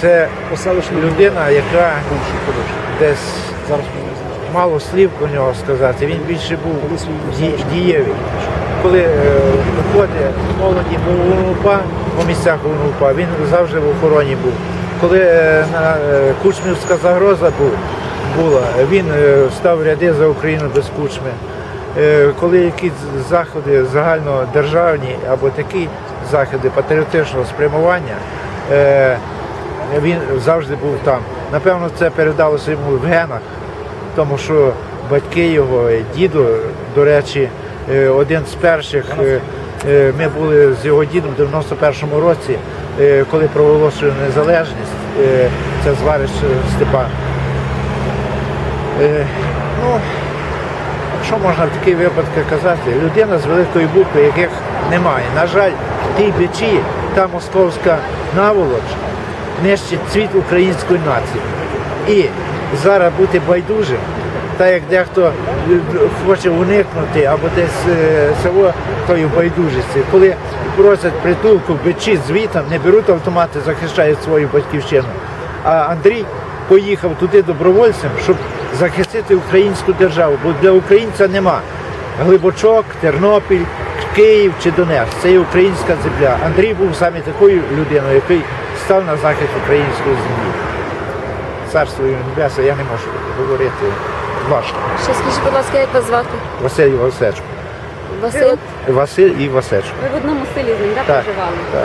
Це людина, яка десь мало слів про нього сказати. Він більше був ді- дієвий. Коли е, виходить молоді був УНУПА, по місцях УНУПА, він завжди в охороні був. Коли е, на е, Кучмівська загроза була, він став ряди за Україну без Кучми. Коли якісь заходи загальнодержавні або такі заходи патріотичного спрямування, він завжди був там. Напевно, це передалося йому в генах, тому що батьки його, діду, до речі, е, один з перших. е, е, Ми були з його дідом в 91-му році, коли проголошую незалежність. Це звариш Степан. Ну, що можна в такій випадку казати? Людина з великої букви, яких немає. На жаль, в тій печі та московська наволоч нищить цвіт української нації. І зараз бути байдужим, так як дехто е, хоче уникнути або десь е, село тої байдужості, коли просять притулку печі звітом, не беруть автомати, захищають свою батьківщину. А Андрій поїхав туди добровольцем, щоб захистити українську державу, бо для українця нема. Глибочок, Тернопіль, Київ чи Донецьк. Це є українська земля. Андрій був саме такою людиною, який став на захист української землі. Царство небесне, я не можу говорити важко. Ще скажіть, будь ласка, як вас звати? Василь Васечко. Василь. Василь і Васечко. Ви в одному селі з ним, так, Так, проживали? так.